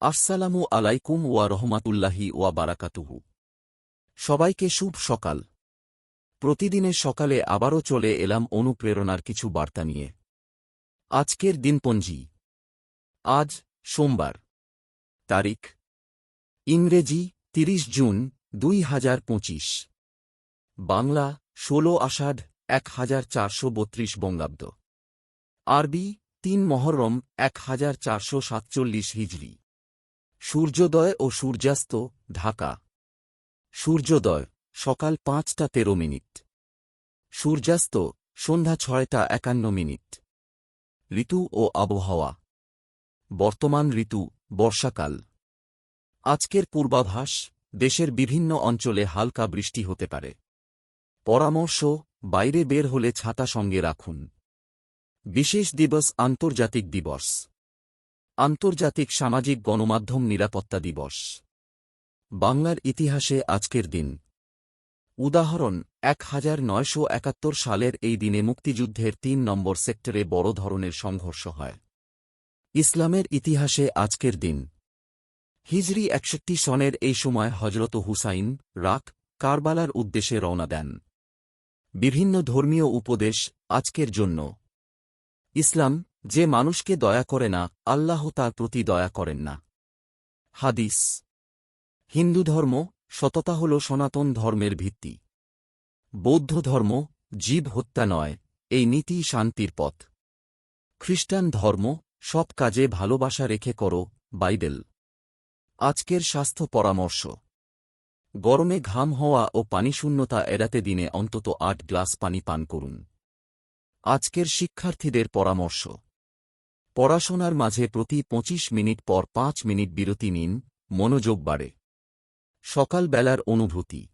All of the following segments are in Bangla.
আসসালামু আলাইকুম ওয়া রহমাতুল্লাহি ওয়া বারাকাতুহু। সবাইকে শুভ সকাল। প্রতিদিনের সকালে আবারও চলে এলাম অনুপ্রেরণার কিছু বার্তা নিয়ে। আজকের দিনপঞ্জি। আজ সোমবার। তারিখ। ইংরেজি, তিরিশ জুন, দুই হাজার পঁচিশ। বাংলা, ষোলো আষাঢ়, এক হাজার চারশো বত্রিশ বঙ্গাব্দ। আরবি, তিন মহরম, এক হাজার চারশো সাতচল্লিশ হিজরি। সূর্যোদয় ও সূর্যাস্ত, ঢাকা। সূর্যোদয়, সকাল পাঁচটা তেরো মিনিট। সূর্যাস্ত, সন্ধ্যা ছয়টা একান্ন মিনিট। ঋতু ও আবহাওয়া। বর্তমান ঋতু, বর্ষাকাল। আজকের পূর্বাভাস, দেশের বিভিন্ন অঞ্চলে হালকা বৃষ্টি হতে পারে। পরামর্শ, বাইরে বের হলে ছাতা সঙ্গে রাখুন। বিশেষ দিবস আন্তর্জাতিক দিবস। আন্তর্জাতিক সামাজিক গণমাধ্যম নিরাপত্তা দিবস। বাংলার ইতিহাসে আজকের দিন। উদাহরণ, এক হাজার নয়শো একাত্তর সালের এই দিনে মুক্তিযুদ্ধের তিন নম্বর সেক্টরে বড় ধরনের সংঘর্ষ হয়। ইসলামের ইতিহাসে আজকের দিন। হিজরি একষট্টি সনের এই সময় হজরত হুসাইন রাক কারবালার উদ্দেশ্যে রওনা দেন। বিভিন্ন ধর্মীয় উপদেশ আজকের জন্য। ইসলাম যে মানুষকে দয়া করে না, আল্লাহ তার প্রতি দয়া করেন না। হাদিস। হিন্দু ধর্ম, সততা হল সনাতন ধর্মের ভিত্তি। বৌদ্ধ ধর্ম, জীব হত্যা নয়, এই নীতি শান্তির পথ। খ্রিস্টান ধর্ম, সব কাজে ভালোবাসা রেখে করো, বাইবেল। আজকের স্বাস্থ্য পরামর্শ। গরমে ঘাম হওয়া ও পানিশূন্যতা এড়াতে দিনে অন্তত আট গ্লাস পানি পান করুন। আজকের শিক্ষার্থীদের পরামর্শ। পড়াশোনার মাঝে প্রতি ২৫ মিনিট পর পাঁচ মিনিট বিরতি নিন, মনোযোগ বাড়ে। সকালবেলার অনুভূতি।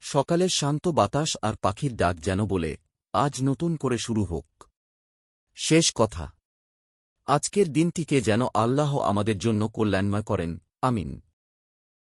সকালের শান্ত বাতাস আর পাখির ডাক যেন বলে, আজ নতুন করে শুরু হোক। শেষ কথা। আজকের দিনটিকে যেন আল্লাহ আমাদের জন্য কল্যাণময় করেন। আমিন।